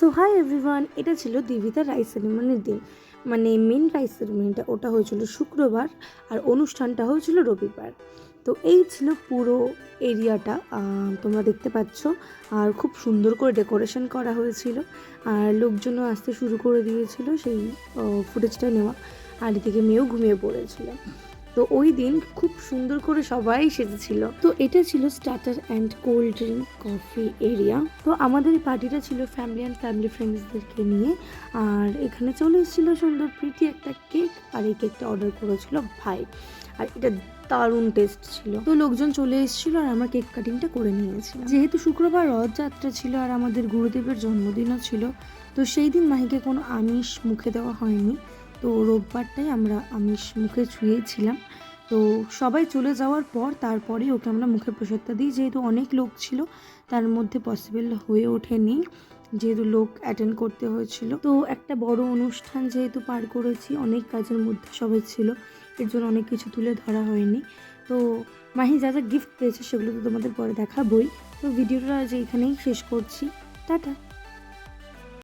So hi everyone এটা ছিল দিবিতা rice সেরিমনির দিন। মানে মেন রাইস সেরিমনিটা, ওটা হয়েছিল শুক্রবার আর অনুষ্ঠানটা হয়েছিল রবিবার। তো এই ছিল পুরো এরিয়াটা তোমরা দেখতে পাচ্ছ। আর খুব সুন্দর করে ডেকোরেশন করা হয়েছিল। আর লোকজনও আসতে শুরু করে দিয়েছিল সেই ফুটেজটা নেওয়া। আর এদিকে মেয়েও ঘুমিয়ে পড়েছিল। তো ওই দিন খুব সুন্দর করে সবাই সেজেছিল। তো এটা ছিল starter and cold drink coffee area তো আমাদের পার্টিটা ছিল ফ্যামিলি অ্যান্ড ফ্যামিলি ফ্রেন্ডসদেরকে নিয়ে। আর এখানে চলে এসেছিল সুন্দর প্রীতি একটা কেক আর এই কেকটা অর্ডার করেছিল ভাই। আর এটা দারুণ টেস্ট ছিল। তো লোকজন চলে এসেছিল আর আমরা কেক কাটিংটা করে নিয়েছিলাম। যেহেতু শুক্রবার রথযাত্রা ছিল আর আমাদের গুরুদেবের জন্মদিনও ছিল, তো সেই দিন মাহিকে কোনো আমিষ মুখে দেওয়া হয়নি। তো রোববারটাই আমরা আমিষ মুখে ছুঁয়েছিলাম। তো সবাই চলে যাওয়ার পর তারপরে ওকে আমরা মুখে প্রসাদটা দিই। যেহেতু অনেক লোক ছিল, তার মধ্যে পসিবল হয়ে ওঠেনি। যেহেতু লোক অ্যাটেন্ড করতে হয়েছিল। তো একটা বড় অনুষ্ঠান যেহেতু পার করেছি, অনেক কাজের মধ্যে সবাই ছিল। এর জন্য অনেক কিছু তুলে ধরা হয়নি। তো মাহি যা যা গিফট পেয়েছে সেগুলো তো তোমাদের পরে দেখাবই। তো ভিডিওটা যে এখানেই শেষ করছি। টাটা!